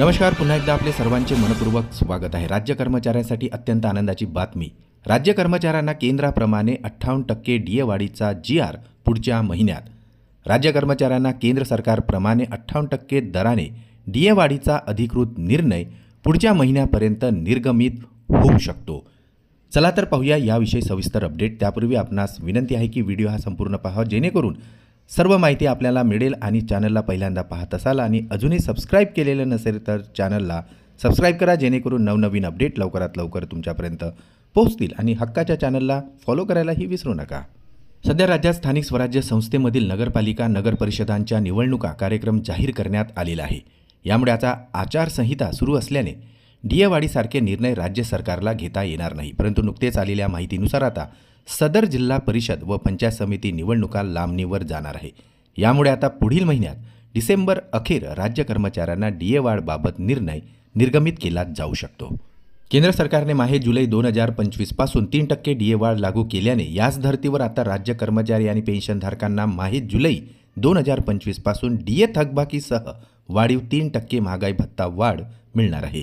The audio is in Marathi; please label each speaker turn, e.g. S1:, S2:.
S1: नमस्कार पुन्हा एकदा आपले सर्वांचे मनपूर्वक स्वागत आहे. राज्य कर्मचाऱ्यांसाठी अत्यंत आनंदाची बातमी. राज्य कर्मचाऱ्यांना केंद्राप्रमाणे अठ्ठावन्न टक्के डीए वाढीचा जी आर पुढच्या महिन्यात. राज्य कर्मचाऱ्यांना केंद्र सरकारप्रमाणे अठ्ठावन्न टक्के दराने डीए वाढीचा अधिकृत निर्णय पुढच्या महिन्यापर्यंत निर्गमित होऊ शकतो. चला तर पाहूया याविषयी सविस्तर अपडेट. त्यापूर्वी आपणास विनंती आहे की व्हिडिओ हा संपूर्ण पहा. जेणेकरून सर्व माहिती आपल्याला मिळेल आणि चॅनलला पहिल्यांदा पाहत असाल आणि अजूनही सबस्क्राईब केलेलं नसेल तर चॅनलला सबस्क्राईब करा जेणेकरून नवनवीन अपडेट लवकरात लवकर तुमच्यापर्यंत पोहोचतील. आणि हक्काच्या चॅनलला फॉलो करायलाही विसरू नका. सध्या राज्यात स्थानिक स्वराज्य संस्थेमधील नगरपालिका नगरपरिषदांच्या निवडणुका कार्यक्रम जाहीर करण्यात आलेला आहे. यामुळे आता आचारसंहिता सुरू असल्याने डीए वाढीसारखे निर्णय राज्य सरकारला घेता येणार नाही. परंतु नुकतेच आलेल्या माहितीनुसार आता सदर जिल्हा परिषद व पंचायत समिती निवडणुका लांबणीवर जाणार आहे. यामुळे आता पुढील महिन्यात डिसेंबर अखेर राज्य कर्मचाऱ्यांना डीए वाढबाबत निर्णय निर्गमित केला जाऊ शकतो. केंद्र सरकारने माहे जुलै दोन हजार पंचवीसपासून तीन टक्के डीए वाढ लागू केल्याने याच धर्तीवर आता राज्य कर्मचारी आणि पेन्शनधारकांना माहे जुलै दोन हजार पंचवीसपासून डीए थकबाकीसह वाढीव तीन टक्के महागाई भत्ता वाढ मिळणार आहे.